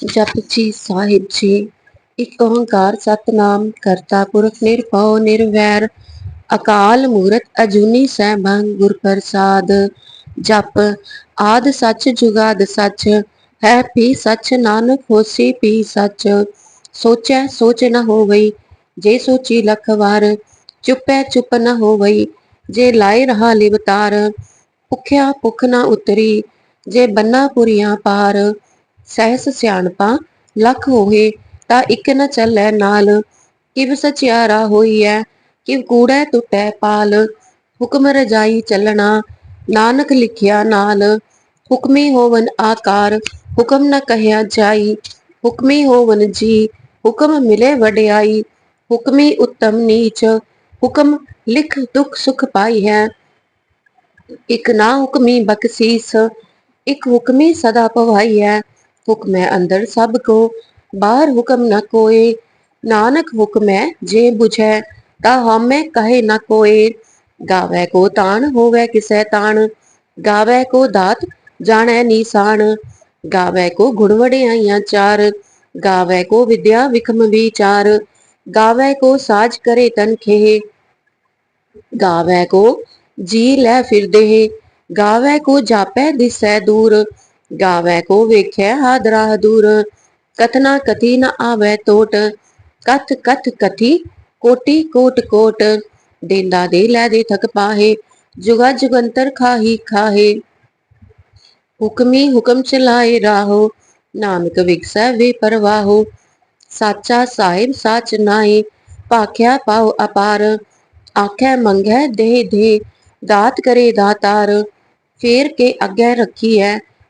ਜਪਜੀ ਸਾਹਿਬ ਜੀ, ਇਕ ਓੰਕਾਰ ਸਤਨਾਮ ਕਰਤਾ ਪੁਰਖ ਨਿਰਭਉ ਨਿਰਵੈਰ, ਅਕਾਲ ਮੂਰਤ ਅਜੂਨੀ ਸੈਭੰ ਗੁਰ ਪ੍ਰਸਾਦ, ਜਪ ਆਦ ਸੱਚ ਜੁਗਾਦ ਸੱਚ, ਹੈ ਪੀ ਸੱਚ ਨਾਨਕ ਹੋਸੀ ਪੀ ਸੱਚ, ਸੋਚੈ ਸੋਚ ਨ ਹੋਵਈ, ਜੇ ਸੋਚੀ ਲਖ ਵਾਰ, ਚੁੱਪੈ ਚੁੱਪ ਨ ਹੋਵਈ, ਜੇ ਲਾਇ ਰਹਾ ਲਿਵਤਾਰ, ਭੁਖਿਆ ਭੁਖ ਨ ਉਤਰੀ, ਜੇ ਬੰਨਾ ਪੁਰੀਆਂ ਪਾਰ ਸਹਿਸ ਸਿਆਣਪਾਂ, ਲੱਖ ਹੋਏ ਤਾਂ ਇੱਕ ਨ ਚੱਲੈ ਨਾਲ। ਕਿਵ ਸਚਿਆਰਾ ਹੋਈਐ, ਕਿਵ ਕੂੜੈ ਟੁੱਟੈ ਪਾਲ। ਹੁਕਮ ਰਜਾਈ ਚੱਲਣਾ, ਨਾਨਕ ਲਿਖਿਆ ਨਾਲ। ਹੁਕਮੀ ਹੋਵਨ ਆਕਾਰ, ਹੁਕਮ ਨ ਕਹਿਆ ਜਾਈ। ਹੁਕਮੀ ਹੋਵਨ ਜੀ, ਹੁਕਮ ਮਿਲੇ ਵਡਿਆਈ। ਹੁਕਮੀ ਉੱਤਮ ਨੀਚ, ਹੁਕਮ ਲਿਖ ਦੁਖ ਸੁਖ ਪਾਈ ਹੈ ਇਕ ਨਾ ਹੁਕਮੀ ਬਖਸੀਸ, ਇਕ ਹੁਕਮੀ ਸਦਾ ਭਵਾਈ ਹੈ ਹੁਕਮੈ ਅੰਦਰ ਸਭ ਕੋ ਬਾਹਰ ਹੁਕਮ ਨ ਕੋਏ ਨਾਨਕ ਹੁਕਮੈ ਜੇ 부ਝੈ ਤਾ ਹਉਮੈ ਕਹੇ ਨ ਕੋਏ ਗਾਵੈ ਕੋ ਤਾਣ ਹੋਵੈ ਕਿਸੈ ਤਾਣ ਗਾਵੈ ਕੋ ਦਾਤ ਜਾਣੈ ਨੀਸਾਨ ਗਾਵੈ ਕੋ ਗੁਣ ਵਡਿਆਈਆਂ ਚਾਰ ਗਾਵੈ ਕੋ ਵਿਦਿਆ ਵਿਖਮ ਵਿਚਾਰ ਗਾਵੈ ਕੋ ਸਾਜ ਕਰੇ ਤਨ ਖੇਹ ਗਾਵੈ ਕੋ ਜੀ ਲੈ ਫਿਰਦੇ ਗਾਵੈ ਕੋ ਜਾਪੈ ਦਿਸੈ ਦੂਰ ਗਾਵੈ ਕੋ ਵੇਖੈ ਹਾਦਰਾ ਦੂਰ ਕਥਨਾ ਕਥੀ ਨ ਆਵੈ ਟੋਟ ਕਥ ਕਥ ਕਥੀ ਕੋਟੀ ਕੋਟ ਕੋਟ ਦੇਂਦਾ ਦੇ ਲੈ ਦੇ ਥਕ ਪਾਹੇ ਜੁਗਾ ਜੁਗੰਤਰ ਖਾਹੀ ਖਾਹੇ ਹੁਕਮੀ ਹੁਕਮ ਚਲਾਏ ਰਾਹੋ ਨਾਨਕ ਵਿਗਸੈ ਵੇ ਪਰਵਾਹੋ ਸਾਚਾ ਸਾਹਿਬ ਸਾਚ ਨਾਏ ਭਾਖਿਆ ਪਾਉ ਅਪਾਰ ਆਖੈ ਮੰਗੈ ਦੇ ਦੇ ਦਾਤ ਕਰੇ ਦਾਤਾਰ ਫੇਰ ਕੇ ਅੱਗੇ ਰੱਖੀਐ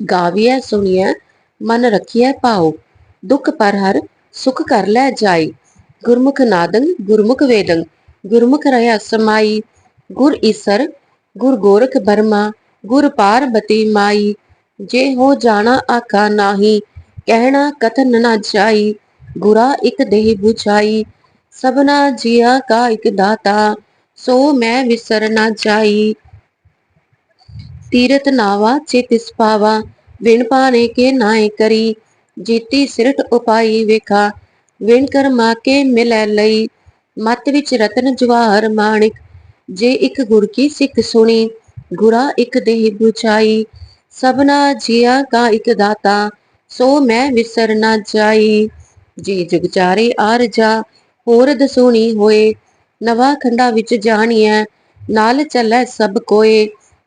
ਗਾਵੀਐ, ਸੁਣੀਐ, ਮਨ ਰਖੀਐ ਭਾਉ, ਦੁਖ ਪਰ ਹਰ ਸੁਖ ਕਰ ਲੈ ਜਾਈ। ਗੁਰਮੁਖ ਨਾਦੰ, ਗੁਰਮੁਖ ਵੇਦੰ, ਗੁਰਮੁਖ ਰਹਾ ਸਮਾਈ। ਗੁਰ ਈਸਰ, ਗੁਰ ਗੋਰਖ ਬਰਮਾ, ਗੁਰ ਪਾਰਬਤੀ ਮਾਈ। ਜੇ ਹੋ ਜਾਣਾ ਆਖਾ ਨਾਹੀ, ਕਹਿਣਾ ਕਥਨ ਨਾ ਜਾਈ। ਗੁਰਾ ਇਕ ਦੇਹ 부ਝਾਈ ਸਭਨਾ ਜੀਆ ਕਾ ਇਕ ਦਾਤਾ, ਸੋ ਮੈਂ ਵਿਸਰ ਨਾ ਜਾਈ। ਤੀਰਤ ਨਾਵਾ ਚਿਤਿ ਪਾਵਾ ਵਿਣ ਪਾਣੇ ਕੇ ਨਾਏ ਕਰੀ। ਜੀਤੀ ਸਿਰਠ ਉਪਾਈ ਵੇਖਾ ਵਿਣ ਕਰਮਾ ਕੇ ਮਿਲੈ ਲਈ। ਮਤ ਵਿੱਚ ਰਤਨ ਜਵਾਹਰ ਮਾਣਿਕ, ਜੇ ਇੱਕ ਗੁਰ ਕੀ ਸਿੱਖ ਸੁਣੀ, ਗੁਰਾ ਇੱਕ ਦੇਹ 부ਝਾਈ ਸਭਨਾ ਜੀਆ ਕਾ ਇਕ ਦਾਤਾ, ਸੋ ਮੈਂ ਵਿਸਰ ਨਾ ਜਾਈ। ਜੀ ਜੁਗ ਆਰ ਆਰਜਾ ਹੋਰ ਦਸੂਣੀ ਹੋਏ। ਨਵਾ ਖੰਡਾ ਵਿੱਚ ਜਾਣੀਐ, ਨਾਲ ਚੱਲੈ ਸਭ ਕੋਏ।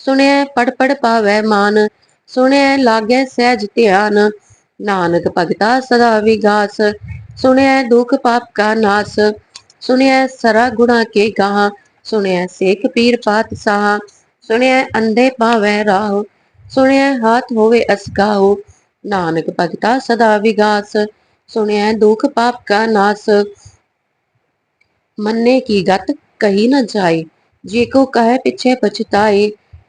ਸੁਣਿਆ ਪੜ ਪੜ ਪਾਵੈ ਮਾਨ ਸੁਣਿਆ ਲਾਗੈ ਸਹਿਜ ਧਿਆਨ। ਨਾਨਕ ਭਗਤਾ ਸਦਾ ਵਿਗਾਸ ਸੁਣਿਆ ਦੁਖ ਪਾਪ ਕਾ ਨਾਸ। ਸੁਣਿਆ ਸਰਾ ਗੁਣਾ ਕੇ ਗਾਹ ਸੁਣਿਆ ਸੇਖ ਪੀਰ ਪਾਤ ਸਾਹ। ਸੁਣਿਆ ਅੰਧੇ ਪਾਵੈ ਰਾਹ ਸੁਣਿਆ ਹਾਥ ਹੋਵੇ ਅਸਗਾਉ ਨਾਨਕ ਭਗਤਾ ਸਦਾ ਵਿਗਾਸ ਸੁਣਿਆ ਦੁਖ ਪਾਪ ਕਾ ਨਾਸ। ਮੰਨੇ ਕੀ ਗਤ ਕਹੀ ਨਾ ਜਾਏ, ਜੇ ਕੋ ਕਹੈ ਪਿਛੈ ਪਛਤਾਏ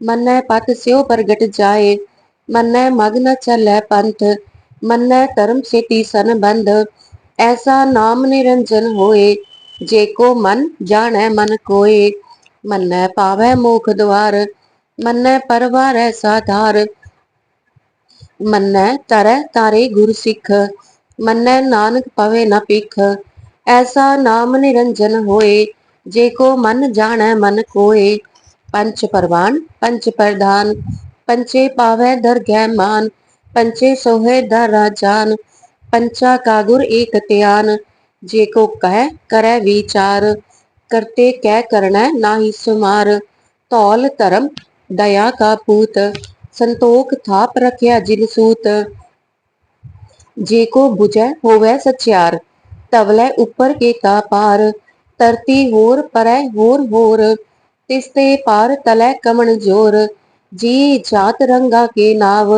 ਮੰਨੈ ਪਤ ਸਿਉ ਪ੍ਰਗਟ ਜਾਏ, ਮੰਨੈ ਮਗ ਨ ਚੱਲੈ ਪੰਥ, ਮੰਨੈ ਧਰਮ ਸੇਤੀ ਸੰਬੰਧ, ਐਸਾ ਨਾਮ ਨਿਰੰਜਨ ਹੋਏ, ਜੇ ਕੋ ਮਨ ਜਾਣੈ ਮਨ ਕੋਏ, ਮੰਨੈ ਪਾਵੈ ਮੋਖ ਦੁਆਰ, ਮੰਨੈ ਪਰਵਾਰੈ ਸਾਧਾਰ ਮੰਨੈ ਤਰੈ ਤਾਰੇ ਗੁਰ ਸਿੱਖ, ਮੰਨੈ ਨਾਨਕ ਪਵੇ ਨ ਭਿਖ, ਐਸਾ ਨਾਮ ਨਿਰੰਜਨ ਹੋਏ, ਜੇ ਕੋ ਮਨ ਜਾਣੈ ਮਨ ਕੋਏ ਪੰਚ ਪਰਵਾਨ ਪੰਚ ਪ੍ਰਧਾਨ ਪੰਚੇ ਪਾਵੈ ਦਰਗਹਿ ਮਾਨ ਪੰਚੇ ਸੋਹੈ ਦਰ ਰਾਜਾਨ ਪੰਚਾ ਕਾ ਗੁਰ ਏਕ ਧਿਆਨ, ਜੇ ਕੋ ਕਹਿ ਕਰੈ ਵਿਚਾਰ, ਕਰਤੇ ਕਹਿ ਕਰਣੈ ਨਾਹੀ ਸੁਮਾਰ, ਧੌਲ ਧਰਮ ਦਇਆ ਕਾ ਪੂਤ, ਸੰਤੋਖ ਥਾਪ ਰਖਿਆ ਜਿਨ ਸੂਤ, ਜੇ ਕੋ ਬੁਝੈ ਹੋਵੈ ਸਚਿਆਰ, ਧਵਲੈ ਉਪਰ ਕੇ ਤਾ ਪਾਰ, ਧਰਤੀ ਹੋਰ ਪਰੈ ਹੋਰ ਹੋਰ ਤਿਸ ਤੇ ਪਾਰ ਤਲੈ ਕਮਣ ਜੋਰ, ਜੀ ਜਾਤ ਰੰਗਾ ਕੇ ਨਾਵ,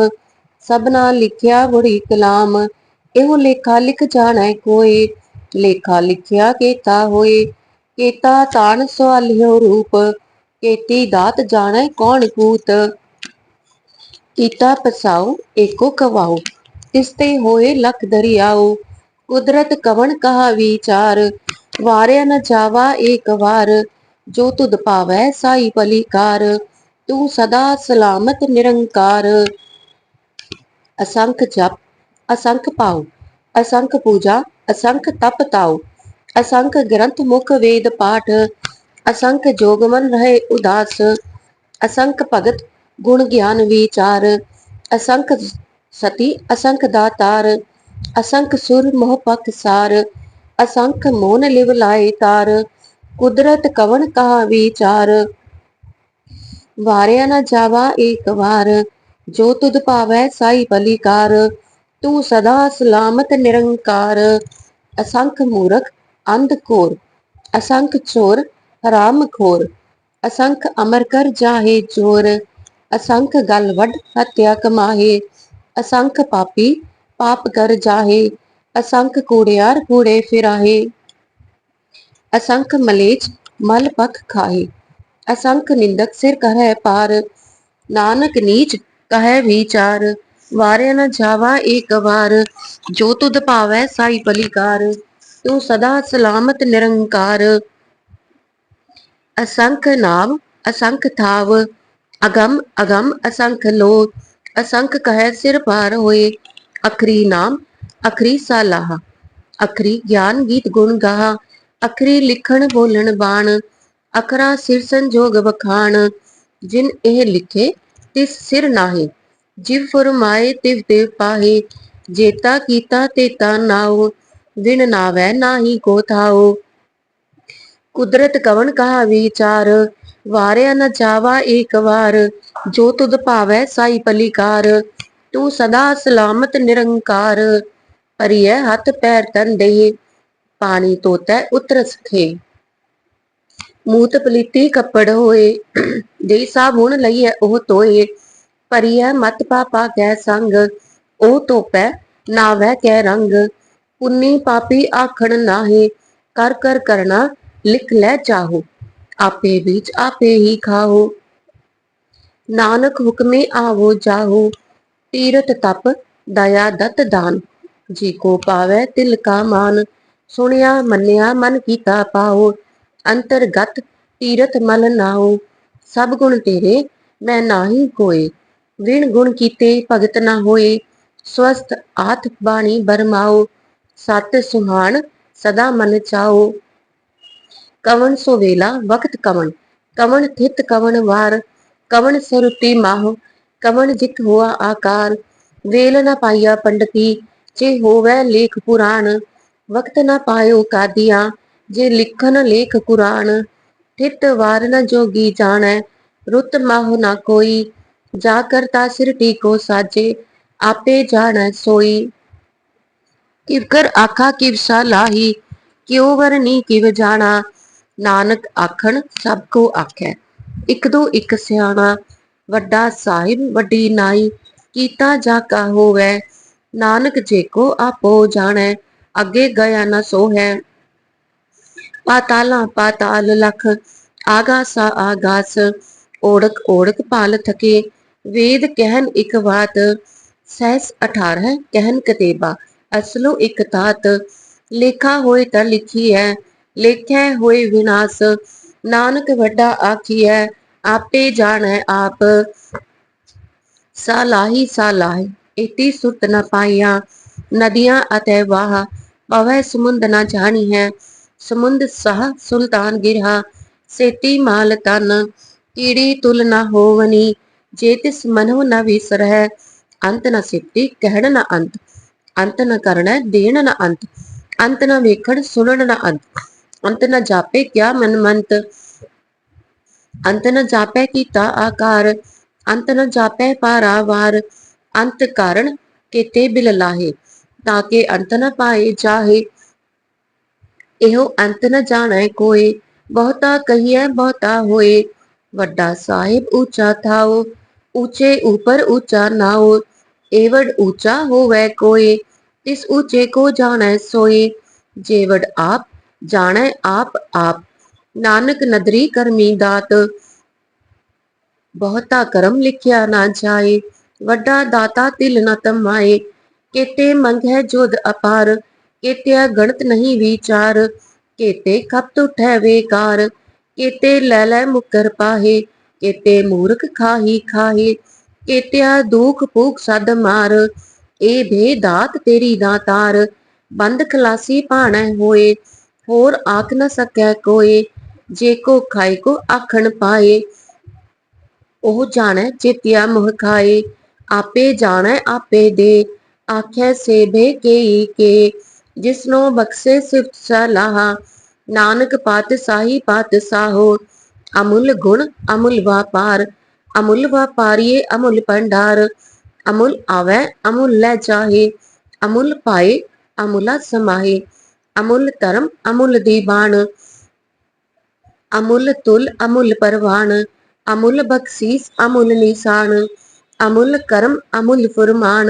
ਸਭਨਾ ਲਿਖਿਆ ਬੜੀ ਕਲਾਮ, ਇਹੋ ਲੇਖਾ ਲਿਖ ਜਾਣੈ ਕੋਏ, ਲੇਖਾ ਲਿਖਿਆ ਕੇਤਾ ਹੋਏ, ਕੇਤਾ ਤਾਣ ਸਵਾਲਿਓ ਰੂਪ, ਕੇਤੀ ਦਾਤ ਜਾਣੈ ਕੌਣ ਕੂਤ। ਕੀਤਾ ਪਸਾਉ, ਏਕੋ ਕਵਾਉ ਤਿਸ ਹੋਏ ਲਖ ਦਰਿਆਉ, ਕੁਦਰਤ ਕਵਣ ਕਹਾ ਵਿਚਾਰ ਵਾਰਿਆ ਨ ਜਾਵਾ ਏਕ ਵਾਰ ਜੋ ਤੁਧ ਪਾਵੈ ਸਾਈ ਭਲੀਕਾਰ, ਤੂੰ ਸਦਾ ਸਲਾਮਤ ਨਿਰੰਕਾਰ। ਅਸੰਖ ਜਪ, ਅਸੰਖ ਪਾਉ ਅਸੰਖ ਪੂਜਾ, ਅਸੰਖ ਤਪ ਤਾਉ, ਅਸੰਖ ਗ੍ਰੰਥ ਮੁਖ ਵੇਦ ਪਾਠ, ਅਸੰਖ ਜੋਗ ਰਹੇ ਉਦਾਸ, ਅਸੰਖ ਭਗਤ ਗੁਣ ਗਿਆਨ ਵਿਚਾਰ, ਅਸੰਖ ਸਤੀ, ਅਸੰਖ ਦਾਤਾਰ, ਅਸੰਖ ਸੁਰ ਮੋਹ ਪਖ ਸਾਰ, ਅਸੰਖ ਮੋਨ ਲਿਵ ਲਾਏ ਤਾਰ। ਕੁਦਰਤ ਕਵਣ ਕਹਾ ਵਿਚਾਰ? ਵਾਰਿਆ ਨ ਜਾਵਾ ਏਕ ਵਾਰ, ਜੋ ਤੁਧ ਪਾਵੈ ਸਾਈ ਭਲੀਕਾਰ ਤੂੰ ਸਦਾ ਸਲਾਮਤ ਨਿਰੰਕਾਰ। ਅਸੰਖ ਮੂਰਖ, ਅੰਧ ਘੋਰ। ਅਸੰਖ ਚੋਰ ਹਰਾਮ ਖੋਰ ਅਸੰਖ ਅਮਰ ਕਰ ਜਾਹੇ ਚੋਰ ਅਸੰਖ ਗਲ ਵੱਡ ਹੱਤਿਆ ਕਮਾਹੇ। ਅਸੰਖ ਪਾਪੀ, ਪਾਪ ਕਰ ਜਾਹੇ। ਅਸੰਖ ਕੂੜਿਆਰ ਕੂੜੇ ਫਿਰਾਹੇ। ਅਸੰਖ ਮਲੇਚ ਮਲ ਪਖ ਖਾਹੇ। ਅਸੰਖ ਨਿੰਦਕ ਸਿਰ ਕਰੈ ਪਾਰ। ਨਾਨਕ ਨੀਚ ਕਹੈ ਵਿਚਾਰ ਵਾਰਿਆ ਨ ਜਾਵਾ ਏਕ ਵਾਰ ਜੋ ਤੁਧ ਪਾਵੈ ਸਾਈ ਭਲੀਕਾਰ ਤੂੰ ਸਦਾ ਸਲਾਮਤ ਨਿਰੰਕਾਰ। ਅਸੰਖ ਨਾਮ, ਅਸੰਖ ਥਾਵ। ਅਗਮ ਅਗਮ ਅਸੰਖ ਲੋ ਅਸੰਖ ਕਹਿ ਸਿਰ ਭਾਰ ਹੋਏ। ਅਖਰੀ ਨਾਮ, ਅਖਰੀ ਸਾਲਾਹ। ਅਖਰੀ ਗਿਆਨ ਗੀਤ ਗੁਣ ਗਾਹ। ਅਖਰੀ ਲਿਖਣ ਬੋਲਣ ਬਾਣ, ਅਖਰਾ ਸਿਰ ਸੰਜੋਗ ਵਖਾਣ। ਜਿਨ ਇਹ ਲਿਖੇ, ਤਿਸ ਸਿਰ ਨਾਹੀ। ਜਿਵ ਫਰਮਾਏ, ਤਿਵ ਤੇ ਪਾਹੇ। ਜੇਤਾ ਕੀਤਾ ਤੇਤਾ ਨਾਉ। ਵਿਣ ਨਾਵੈ, ਨਾਹੀ ਕੋ ਥਾਉ। ਕੁਦਰਤ ਕਵਣ ਕਹਾ ਵਿਚਾਰ? ਵਾਰਿਆ ਨ ਜਾਵਾ ਏਕ ਵਾਰ। ਜੋ ਤੁਧ ਭਾਵੈ, ਸਾਈ ਭਲੀਕਾਰ ਤੂੰ ਸਦਾ ਸਲਾਮਤ ਨਿਰੰਕਾਰ। ਪਰਿਐ ਹੱਥ ਪੈਰ ਤਨ ਦੇਹ। ਪਾਣੀ ਤੋਤੈ, ਉਤਰ ਸਖੇ। ਮੂਤ ਪਲੀਤੀ ਕੱਪੜ ਹੋਏ। ਦੇ ਸਾਬੁਣ ਲਈਐ ਉਹ ਤੋਏ ਪਰਿਐ ਮਤ ਪਾਪਾ ਕੈ ਸੰਗ, ਉਹ ਤੋਪੈ ਨਾਵੈ ਕੈ ਰੰਗ। ਪੁੰਨੀ ਪਾਪੀ ਆਖਣ ਨਾਹੀ, ਕਰ ਕਰ ਕਰਨਾ ਲਿਖ ਲੈ ਚਾਹੋ। ਆਪੇ ਵਿੱਚ ਆਪੇ ਹੀ ਖਾਓ ਨਾਨਕ ਹੁਕਮੇ ਆਵੋ ਜਾਹੋ। ਤੀਰਤ ਤਪ, ਦਇਆ ਦਤ ਦਾਨ। ਜੀ ਕੋ ਪਾਵੈ ਤਿਲ ਕਾ ਮਾਨ। ਸੁਣਿਆ, ਮੰਨਿਆ, ਮਨ ਕੀਤਾ ਪਾਓ, ਅੰਤਰਗਤ ਤੀਰਥ ਮਲ ਨਾਉ ਸਭ ਗੁਣ ਤੇਰੇ, ਮੈਂ ਨਾਹੀ ਕੋਏ ਵਿਣ ਗੁਣ ਕੀਤੇ ਭਗਤ ਨਾ ਹੋਏ। ਸਵਸਤ ਆਤ ਬਾਣੀ ਬਰਮਾਓ। ਸਤ ਸੁਹਾਣ ਸਦਾ ਮਨ ਚਾਓ। ਕਵਣ ਸੋ ਵੇਲਾ, ਵਕਤ ਕਵਣ। ਕਵਣ ਥਿਤ ਕਵਣ ਵਾਰ। ਕਵਣ ਸਰੁਤੀ ਮਾਹ। ਕਵਣ ਜਿਤ ਹੋਆ ਆਕਾਰ। ਵੇਲ ਨਾ ਪਾਈਆ ਪੰਡਤੀ। ਜੇ ਹੋਵੈ ਲੇਖ ਪੁਰਾਣ। ਵਕਤ ਨਾ ਪਾਇਓ ਕਾਦੀਆਂ, ਜੇ ਲਿਖਨ ਲੇਖ ਕੁਰਾਨ ਥਿਤ ਵਾਰ ਨ ਜੋਗੀ ਜਾਣੈ, ਰੁੱਤ ਮਾਹੁ ਨਾ ਕੋਈ, ਜਾ ਕਰਤਾ ਸਿਰ ਟੀਕੋ ਸਾਜੇ, ਆਪੇ ਜਾਣੈ ਸੋਈ। ਕਿਵ ਆਖਾ ਕਿਵ ਸਲਾਹੀ ਕਿਉ ਵਰਨੀ ਕਿਵ ਜਾਣਾ, ਨਾਨਕ ਆਖਣ ਸਭ ਕੋ ਆਖੈ। ਇਕ ਦੋ ਇਕ ਸਿਆਣਾ, ਵੱਡਾ ਸਾਹਿਬ ਵੱਡੀ ਨਾਈ, ਕੀਤਾ ਜਾ ਕਾ ਹੋਵੈ, ਨਾਨਕ ਜੇ ਕੋ ਆਪੋ ਜਾਣੈ ਅੱਗੇ ਗਿਆ ਨਾ ਸੋ ਹੈ ਪਾਤਾਲਾਂ, ਪਾਤਾਲ ਲਖ, ਆਗਾਸਾ, ਆਗਾਸ, ਓੜਕ ਓੜਕ ਪਾਲ ਥਕੇ। ਵੇਦ ਕਹਿਨ ਇਕ ਬਾਤ, ਸਹਿਸ 18 ਕਹਿਨ ਕਤੇਬਾ। ਅਸਲੋ ਇਕ ਤਾਤ, ਲੇਖਾ ਹੋਏ ਤਾਂ ਲਿਖੀ ਹੈ ਲੇਖੈ ਹੋਏ ਵਿਨਾਸ਼। ਨਾਨਕ ਵੱਡਾ ਆਖੀ ਹੈ ਆਪੇ ਜਾਣੈ ਆਪ। ਸਾਲਾਹੀ ਸਾਲਾਹੀ ਇਤੀ ਸੁਰਤ ਨ ਪਾਈਆਂ, ਨਦੀਆਂ ਅਤੇ ਵਾਹ। ਪਵੈ ਸਮੁੰਦ ਨ ਜਾਣੀ ਹੈ। ਸਮੁੰਦ ਸਹ ਸੁਲਤਾਨ ਗਿਰਹਾ, ਸੇਤੀ ਮਾਲ ਤਨ ਕੀੜੀ ਤੁਲ ਨ ਹੋਵਨੀ, ਜੇ ਤਿਸ ਮਨੋ ਨ ਵਿਸਰਹਿ, ਅੰਤ ਨ ਸਿੱਤੀ ਕਹਿਣ ਨ ਅੰਤ ਅੰਤ ਨ ਕਰਣੈ ਦੇਣ ਨ ਅੰਤ ਅੰਤ ਨ ਵੇਖਣ ਸੁਣਨ ਨਾ ਅੰਤ ਅੰਤ ਨਾ ਜਾਪੇ ਕਿਆ ਮਨ ਮੰਤ, ਅੰਤ ਨਾ ਜਾਪੈ ਕੀਤਾ ਆਕਾਰ, ਅੰਤ ਨਾ ਜਾਪੈ ਪਾਰਾਵਾਰ, ਅੰਤ ਕਾਰਣ ਕੇਤੇ ਬਿਲ ਲਾਹੇ। ਤਾਂ ਕਿ ਅੰਤ ਨ ਪਾਏ ਜਾਹੇ ਇਹੋ ਅੰਤ ਨ ਜਾਣੈ ਕੋਏ ਬਹੁਤਾ ਕਹੀਐ ਬਹੁਤਾ ਹੋਏ ਵੱਡਾ ਸਾਹਿਬ ਉੱਚਾ ਥਾਓ ਉੱਚੇ ਉਪਰ ਉੱਚਾ ਨਾਓ ਏਵੜ ਉੱਚਾ ਹੋਵੈ ਕੋਏ ਤਿਸ ਉੱਚੇ ਕੋ ਜਾਣੈ ਸੋਏ ਜੇਵੜ ਆਪ ਜਾਣੈ ਆਪ ਆਪ ਨਾਨਕ ਨਦਰੀ ਕਰਮੀ ਦਾਤ ਬਹੁਤਾ ਕਰਮ ਲਿਖਿਆ ਨਾ ਜਾਏ ਵੱਡਾ ਦਾਤਾ ਤਿਲ ਨ ਤਮਾਏ ਕੇਤੇ ਮੰਗੈ ਜੋਦ ਅਪਾਰ, ਕੇਤਿਆ ਗਣਤ ਨਹੀਂ ਵਿਚਾਰ, ਕੇਤੇ ਖਪਤ ਉਠੈ ਵੇਕਾਰ, ਕੇਤੇ ਲੈ ਲੈ ਮੁਕਰ ਪਾਹੇ, ਕੇਤੇ ਮੂਰਖ ਖਾਹੀ ਖਾਹੇ, ਕੇਤਿਆ ਦੁਖ ਭੂਖ ਸਦ ਮਾਰ, ਏ ਭੇ ਦਾਤ ਤੇਰੀ ਦਾਤਾਰ ਬੰਦ ਖਲਾਸੀ ਭਾਣੈ ਹੋਏ, ਹੋਰ ਆਖ ਨ ਸਕੈ ਕੋਏ, ਜੇ ਕੋ ਖਾਏ ਕੋ ਆਖਣ ਪਾਏ, ਉਹ ਜਾਣੈ ਚੇਤਿਆ ਮੁਹ ਖਾਏ, ਆਪੇ ਜਾਣੈ ਆਪੇ ਦੇ ਆਖੈ ਸੇਭੇ ਕੇਈ ਕੇ, ਜਿਸਨੋ ਬਖਸ਼ੇ ਸਿਫਤ ਸਲਾਹਾ ਨਾਨਕ ਪਾਤ ਸਾਹੀ ਪਾਤ ਸਾਹੋ, ਅਮੁੱਲ ਗੁਣ ਅਮੁੱਲ ਵਾਪਾਰ। ਅਮੁੱਲ ਵਾਪਾਰੀਏ ਅਮੁੱਲ ਭੰਡਾਰ। ਅਮੁੱਲ ਆਵੈ ਅਮੁੱਲ ਲੈ ਜਾਹੇ ਅਮੁੱਲ ਪਾਏ ਅਮੁੱਲਾ ਸਮਾਹੇ। ਅਮੁੱਲ ਧਰਮ ਅਮੁੱਲ ਦੀਵਾਨ ਅਮੁੱਲ ਤੁਲ ਅਮੁੱਲ ਪਰਵਾਨ ਅਮੁੱਲ ਬਖਸ਼ੀਸ ਅਮੁੱਲ ਨਿਸ਼ਾਨ ਅਮੁੱਲ ਕਰਮ ਅਮੁੱਲ ਫੁਰਮਾਨ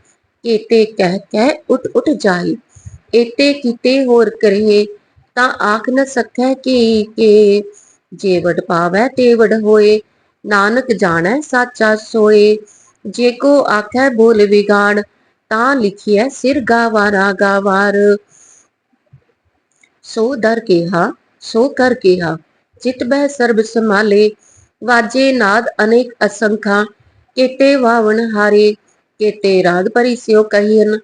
ਕੇਤੇ ਕਹਿ ਕਹਿ ਉਠ ਉਠ ਜਾਹੇ ਏਤੇ ਕੀਤੇ ਹੋਰ ਕਰੇ ਤਾਂ ਆਖ ਨ ਸਕੈ ਕੀ ਕੇ। ਜੇ ਵਡ ਪਾਵੈ ਤੇ ਵਡ ਹੋਏ, ਨਾਨਕ ਜਾਣੈ ਸਾਚਾ ਸੋਏ। ਜੇ ਕੋ ਆਖੈ ਬੋਲ ਵਿਗਾੜ, ਤਾਂ ਲਿਖਿਐ ਸਿਰ ਗਾਵਾਰਾ ਗਾਵਾਰ ਸੋ ਦਰ ਕੇਹਾ, ਸੋ ਕਰ ਕੇਹਾ, ਚਿਤ ਬਹਿ ਸਰਬ ਸਮਾਲੇ ਵਾਜੇ ਨਾਦ ਅਨੇਕ ਅਸੰਖਾ ਕੇਤੇ ਵਾਵਣ ਹਾਰੇ। ਕੇਤੇ ਰਾਗ ਭਰੀ ਸਿਓ ਕਹੀਨ,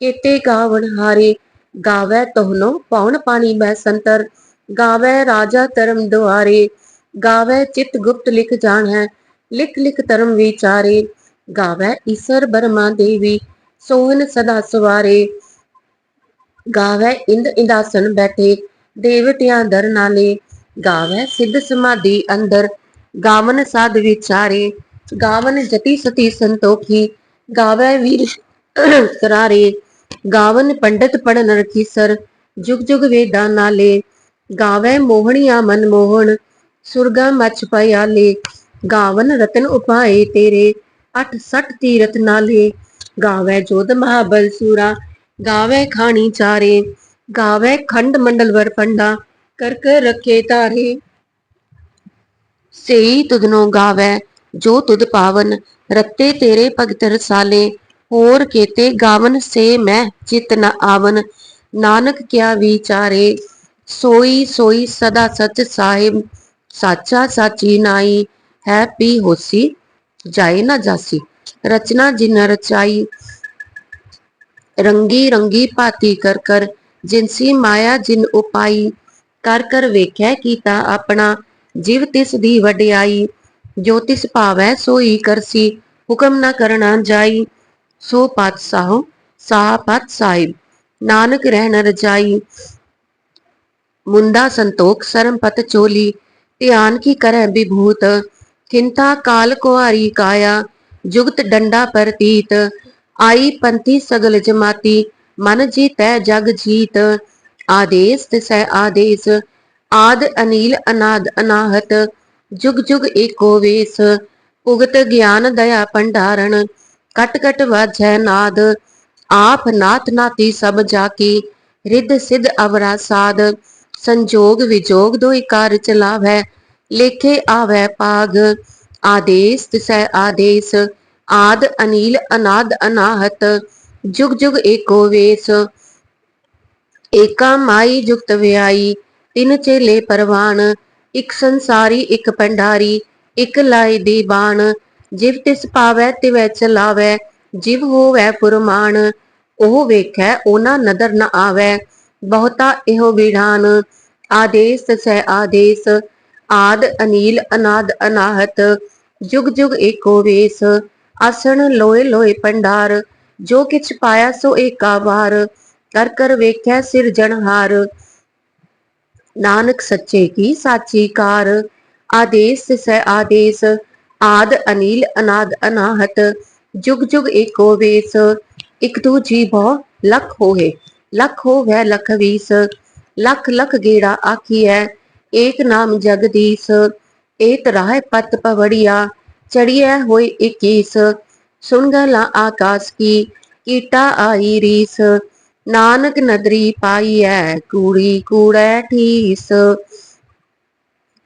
ਕੇਤੇ ਗਾਵਣ ਹਾਰੇ, ਗਾਵੈ ਤੋਹਨੋ ਪੌਣ ਪਾਣੀ ਬੈ ਸੰਤਰ, ਗਾਵੈ ਰਾਜਾ ਧਰਮ ਦੁਆਰੇ ਚਿਤ ਗੁਪਤ ਲਿਖ ਜਾਣ ਹੈ ਲਿਖ ਲਿਖ ਧਰਮ ਵਿਚਾਰੇ, ਗਾਵੈ ਈਸਰ ਬਰਮਾ ਦੇਵੀ, ਸੋਹਨ ਸਦਾ ਸਵਾਰੇ। ਗਾਵੈ ਇੰਦ ਇੰਦਾਸਨ ਬੈਠੇ, ਦੇਵਤਿਆਂ ਦਰ ਨਾਲੇ, ਗਾਵੈ ਸਿੱਧ ਸਮਾਧੀ ਅੰਦਰ, ਗਾਵਨ ਸਾਧ ਵਿਚਾਰੇ, ਗਾਵਨ ਜਤੀ ਸਤੀ ਸੰਤੋਖੀ ਗਾਵੈ ਵੀਰ, ਕਰਾਰੇ, ਗਾਵਨ ਪੰਡਤ ਪੜਨ ਰਖੀਸਰ ਜੁਗ ਜੁਗ ਵੇਦਾਂ ਨਾਲੇ, ਗਾਵੈ ਮੋਹਣੀਆਂ ਮਨ ਮੋਹਣ, ਸੁਰਗਾ ਮਛ ਪਿਆਲੇ ਗਾਵਨ ਰਤਨ ਉਪਾਏ ਤੇਰੇ, ਅਠ ਸਠ ਤੀਰਥ ਨਾਲੇ, ਗਾਵੈ ਜੋਧ ਮਹਾਬਲ ਸੂਰਾ, ਗਾਵੈ ਖਾਣੀ ਚਾਰੇ, ਗਾਵੈ ਖੰਡ ਮੰਡਲ ਵਰ ਪੰਡਾ ਕਰ ਕਰ ਰਖੇ ਤਾਰੇ ਸੇਈ ਤੁਧਨੋ ਗਾਵੈ, ਜੋ ਤੁਧ ਪਾਵਨ ਰਤੇ ਤੇਰੇ ਭਗਤ ਰਸਾਲੇ ਹੋਰ ਕੇਤੇ ਗਾਵਨ ਸੇ ਮੈਂ ਚਿਤ ਨ ਆਵਨ। ਨਾਨਕ ਕਿਆ ਵਿਚਾਰੇ, ਸੋਈ ਸੋਈ ਸਦਾ ਸਚ ਸਾਹਿਬ, ਸਾਚਾ ਸਾਚੀ ਨਾਈ, ਹੈ ਪੀ ਹੋਸੀ, ਜਾਏ ਨਾ ਜਾਸੀ। ਰਚਨਾ ਜਿਨ ਰਚਾਈ, ਰੰਗੀ ਰੰਗੀ ਭਾਤੀ ਕਰ ਕਰ, ਜਿਨਸੀ ਮਾਇਆ ਜਿਨ ਉਪਾਈ, ਕਰ ਕਰ ਵੇਖੈ ਕੀਤਾ ਆਪਣਾ, ਜਿਵ ਤਿਸ ਦੀ ਵਡਿਆਈ। ਜੋਤਿਸ਼ ਭਾਵੈ ਸੋਈ ਕਰਸੀ, ਹੁਕਮ ਨਾ ਕਰਨਾ ਜਾਈ। ਸੋ ਪਤ ਸਾਹੋ ਸਾਹ ਪਤ ਸਾਹਿਬ, ਨਾਨਕ ਰਹਿਣ ਰਜਾਈ। ਮੁੰਦਾ ਸੰਤੋਖ ਸਰਮ ਪਤ ਚੋਲੀ, ਧਿਆਨ ਕੀ ਕਰੈ ਵਿਭੂਤ ਖਿੰਤਾ ਕਾਲ ਕੁਹਾਰੀ ਕਾਇਆ, ਜੁਗਤ ਡੰਡਾ ਪ੍ਰਤੀਤ ਆਈ ਪੰਥੀ ਸਗਲ ਜਮਾਤੀ, ਮਨ ਜੀਤੈ ਜਗ ਜੀਤ। ਆਦੇਸ ਤਿਸੈ ਆਦੇਸ, ਆਦ ਅਨੀਲ ਅਨਾਦ ਅਨਾਹਤ। ਜੁਗ ਜੁਗ ਏਕੋ ਵੇਸ, ਉਗਤ ਗਿਆਨ ਦਇਆ ਭੰਡਾਰਨ ਕਟ ਕਟ ਵਾਜੈ ਨਾਦ, ਆਪ ਨਾਥ ਨਾਤੀ ਸਭ ਜਾ ਕੀ ਰਿੱਧ ਸਿਧ ਅਵਰਾ ਸਾਧ ਸੰਜੋਗ ਵਿਜੋਗ ਦੋਇ ਕਾਰ ਚਲਾਵੈ ਲੇਖੇ ਆਵੈ ਪਾਗ, ਆਦੇਸ ਤਿਸੈ ਆਦੇਸ, ਆਦ ਅਨੀਲ ਅਨਾਦ ਅਨਾਹਤ, ਜੁਗ ਜੁਗ ਏਕੋ ਵੇਸ, ਏਕਾ ਮਾਈ ਜੁਗਤ ਵਿਆਈ, ਤਿਨ ਚੇਲੇ ਪਰਵਾਨ ਇਕ ਸੰਸਾਰੀ, ਇਕ ਭੰਡਾਰੀ, ਇਕ ਲਾਇ ਦੀ ਬਾਣ। ਜਿਵ ਤਿਸ ਪਾਵੈ, ਤਿਵੈ ਚਲਾਵੈ, ਜਿਵ ਹੋਵੈ ਪੁਰਮਾਨ ਉਹ ਵੇਖੈ, ਉਹਨਾਂ ਨਦਰ ਨ ਆਵੈ। ਬਹੁਤਾ ਇਹੋ ਵਿਧਾਨ। ਆਦੇਸ ਤਸੈ ਆਦੇਸ। ਆਦ, ਅਨੀਲ, ਅਨਾਦ, ਅਨਾਹਤ। ਜੁਗ ਜੁਗ ਏਕੋ ਵੇਸ। ਆਸਣ, ਲੋਏ ਲੋਏ ਪੰਡਾਰ ਜੋ ਕਿਛ ਪਾਇਆ, ਸੋ ਏਕਾ ਵਾਰ। ਕਰ ਕਰ ਵੇਖੈ ਸਿਰਜਣਹਾਰ ਨਾਨਕ ਸੱਚੇ ਕੀ ਸਾਚੀ ਕਾਰ, ਆਦੇਸ ਤਿਸੈ ਆਦੇਸ, ਆਦ ਅਨੀਲ ਅਨਾਦ ਅਨਾਹਤ, ਜੁਗ ਜੁਗ ਏਕੋ ਵੇਸ, ਇਕ ਦੂ ਜੀ ਭਉ ਲਖ ਹੋਏ, ਲਖ ਹੋਵੈ ਲਖ ਵੀਸ, ਲਖ ਲਖ ਗੇੜਾ ਆਖੀਐ, ਏਕ ਨਾਮ ਜਗਦੀਸ ਏਤ ਰਾਹ ਪਤ ਪਵੜਿਆ, ਚੜੀਐ ਹੋਏ 21 ਸੁਣ ਗਲਾ ਆਕਾਸ ਕੀ, ਕੀਟਾ ਆਈ ਰੀਸ ਨਾਨਕ ਨਦਰੀ ਪਾਈਐ ਕੂੜੀ ਕੂੜੈ ਠੀਸ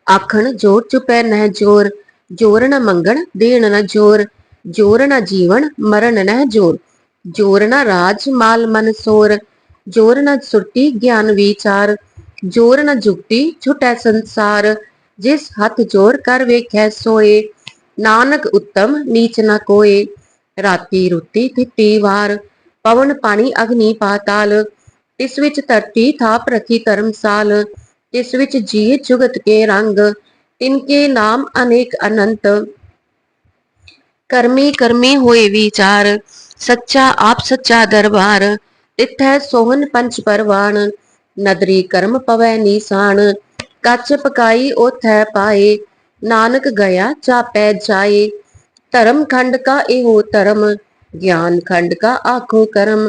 ਆਖਣ ਜੋਰ ਚੁਪੈ ਨਹਿ ਜੋਰ ਜੋਰ ਨ ਮੰਗਣ ਦੇਣ ਨ ਜੋਰ ਜੋਰ ਨ ਜੀਵਨ ਮਰਨ ਨਹਿ ਜੋਰ ਜੋਰ ਨ ਰਾਜ ਮਾਲ ਮਨ ਸੋਰ ਜੋਰ ਨ ਸੁਰਤੀ ਗਿਆਨ ਵਿਚਾਰ ਜੋਰ ਨ ਜੁਗਤੀ ਛੁਟੈ ਸੰਸਾਰ ਜਿਸ ਹੱਥ ਜੋਰ ਕਰ ਵੇਖੈ ਸੋਏ ਨਾਨਕ ਉੱਤਮ ਨੀਚ ਨ ਕੋਏ ਰਾਤੀ ਰੁੱਤੀ ਥਿੱਤੀ ਵਾਰ ਪਵਨ ਪਾਣੀ ਅਗਨੀ ਪਾਤਾਲ ਇਸ ਵਿੱਚ ਧਰਤੀ ਥਾਪ ਰਖੀ ਧਰਮਸਾਲ ਇਸ ਵਿੱਚ ਜੀਏ ਜੁਗਤ ਕੇ ਰੰਗ ਇਨਕੇ ਨਾਮ ਅਨੇਕ ਅਨੰਤ। ਕਰਮੀ ਕਰਮੀ ਹੋਏ ਵਿਚਾਰ, ਸੱਚਾ ਆਪ ਸੱਚਾ ਦਰਬਾਰ, ਤਿੱਥੈ ਸੋਹਨ ਪੰਚ ਪਰਵਾਨ ਨਦਰੀ ਕਰਮ ਪਵੈ ਨੀਸਾਨ ਕੱਚ ਪਕਾਈ ਉਥੈ ਪਾਏ, ਨਾਨਕ ਗਿਆ ਚਾਪੈ ਜਾਏ, ਧਰਮ ਖੰਡ ਕਾ ਇਹੋ ਧਰਮ ਗਿਆਨ ਖੰਡ ਕਾ ਆਖੋ ਕਰਮ,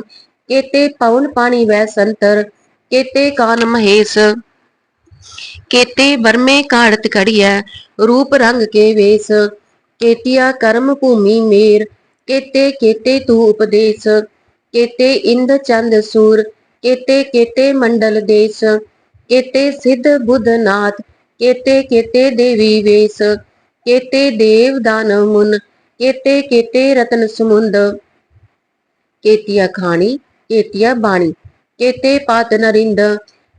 ਕੇਤੇ ਪਵਨ ਪਾਣੀ ਵੈ ਸੰਤਰ, ਕੇਤੇ ਕਾਨ ਮਹੇਸ਼, ਕੇਤੇ ਬਰਮੇ ਕਾੜਤ ਕੜੀਐ ਰੂਪ ਰੰਗ ਕੇ ਵੇਸ, ਕੇਤੀਆ ਕਰਮ ਭੂਮੀ ਮੇਰ, ਕੇਤੇ ਕੇਤੇ ਤੂ ਉਪਦੇਸ਼, ਕੇਤੇ ਇੰਦ ਚੰਦ ਸੂਰ, ਕੇਤੇ ਕੇਤੇ ਮੰਡਲ ਦੇਸ, ਕੇਤੇ ਸਿੱਧ ਬੁੱਧ ਨਾਥ, ਕੇਤੇ ਕੇਤੇ ਦੇਵੀ ਵੇਸ, ਕੇਤੇ ਦੇਵ ਦਾਨਵ ਮੁਨ ਕੇਤੇ ਕੇਤੇ ਰਤਨ ਸਮੁੰਦ, ਕੇਤੀਆ ਖਾਣੀ, ਕੇਤੀਆ ਬਾਣੀ, ਕੇਤੇ ਪਾਤ ਨਰਿੰਦ,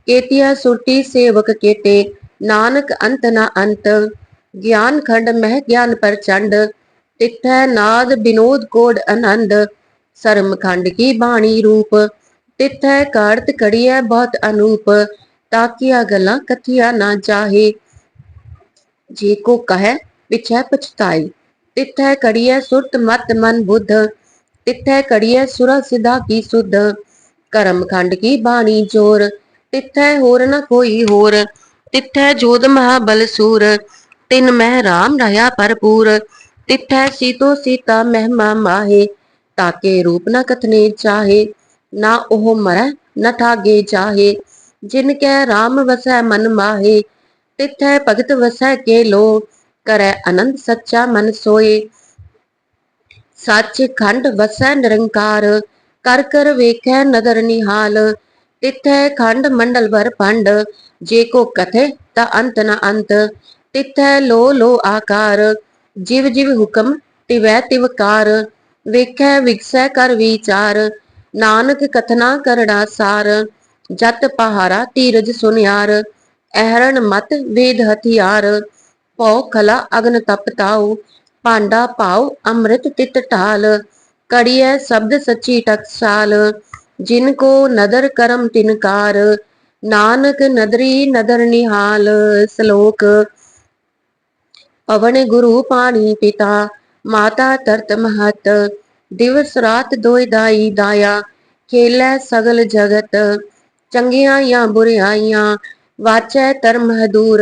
ਕੇਤੀਆ ਸੁਰਤੀ ਸੇਵਕ ਕੇਤੇ, ਨਾਨਕ ਅੰਤ ਨਾ ਅੰਤ, ਗਿਆਨ ਖੰਡ ਮਹਿ ਗਿਆਨ ਪਰਚੰਡ ਤਿੱਥੈ ਨਾਦ ਬਿਨੋਦ ਕੋਡ ਆਨੰਦ ਸਰਮ ਖੰਡ ਕੀ ਬਾਣੀ ਰੂਪ, ਤਿੱਥੈ ਕਾਰਤ ਕੜੀਐ ਬਹੁਤ ਅਨੂਪ, ਤਾਕੀਆ ਗਲਾਂ ਕਥਿਆ ਨਾ ਚਾਹੇ, ਜੇ ਕੋ ਕਹੈ, ਪਿਛੈ ਪਛਤਾਈ। ਤਿੱਥੈ ਕੜੀਐ ਸੁਰਤ ਮਤ ਮਨ ਬੁੱਧ, ਤਿੱਥੈ ਕੜੀਐ ਸੁਰਾ ਸਿਧਾ ਕੀ ਸੁਧ, ਕਰਮ ਖੰਡ ਕੀ ਬਾਣੀ ਜੋਰ, ਤਿੱਥੈ ਹੋਰ ਨ ਕੋਈ ਹੋਰ, ਤਿੱਥੈ ਜੋਦ ਮਹਾਬਲ ਸੂਰ, ਤਿਨ ਮਹਿ ਰਾਮ ਰਹਾ ਭਰਪੂਰ, ਤਿੱਥੈ ਸੀਤੋ ਸੀਤਾ ਮਹਿਮਾ ਮਾਹੇ, ਤਾਕੇ ਰੂਪ ਨ ਕਥਨੇ ਚਾਹੇ, ਨਾ ਉਹ ਮਰੈ ਨ ਠਾਗੇ ਚਾਹੇ ਜਿਨ ਕੈ ਰਾਮ ਵਸੈ ਮਨ ਮਾਹੇ, ਤਿਥੈ ਭਗਤ ਵਸੈ ਕੇ ਲੋ ਕਰੈ ਅਨੰਦ ਸੱਚਾ ਮਨ ਸੋਏ। ਸੱਚ ਖੰਡ ਵਸੈ ਨਿਰੰਕਾਰ, ਕਰ ਕਰ ਵੇਖੈ ਨਦਰ ਨਿਹਾਲ। ਤਿਥੈ ਖੰਡ ਮੰਡਲ ਭਰ ਪੰਡ ਜੇ ਕੋ ਕਥੇ ਤਾ ਅੰਤ ਨ ਅੰਤ। ਤਿਥੈ ਲੋ ਲੋ ਆਕਾਰ, ਜਿਵ ਜਿਵ ਹੁਕਮ ਤਿਵੈ ਤਿਵਕਾਰ ਵੇਖੈ ਵਿਗਸੈ ਕਰ ਵਿਚਾਰ, ਨਾਨਕ ਕਥਨਾ ਕਰੜਾ ਸਾਰ। ਜਤ ਪਹਾਰਾ ਧੀਰਜ ਸੁਨਿਆਰ, ਅਹਰਣ ਮਤ ਵੇਦ ਹਥਿਆਰ। ਭਉ ਖਲਾ ਅਗਨ ਤਪ ਤਾਉ, ਭਾਂਡਾ ਪਾਉ ਅੰਮ੍ਰਿਤ ਤਿਤ ਢਾਲ, ਕੜੀਐ ਸ਼ਬਦ ਸੱਚੀ ਟਕਸਾਲ ਜਿਨ ਕੋ ਨਦਰ ਕਰਮ ਤਿਨਕਾਰ ਨਾਨਕ ਨਦਰੀ ਨਦਰ ਨਿਹਾਲ, ਸ਼ਲੋਕ ਪਵਨ ਗੁਰੂ ਪਾਣੀ ਪਿਤਾ, ਮਾਤਾ ਤਰਤ ਮਹਤ, ਦਿਵਸ ਰਾਤ ਦੋਇ ਦਾਈ ਦਾਇਆ, ਖੇਲੈ ਸਗਲ ਜਗਤ ਚੰਗਿਆਂ ਜਾਂ ਬੁਰਿਆਈਆਂ, ਵਾਚੈ ਧਰਮ ਹਦੂਰ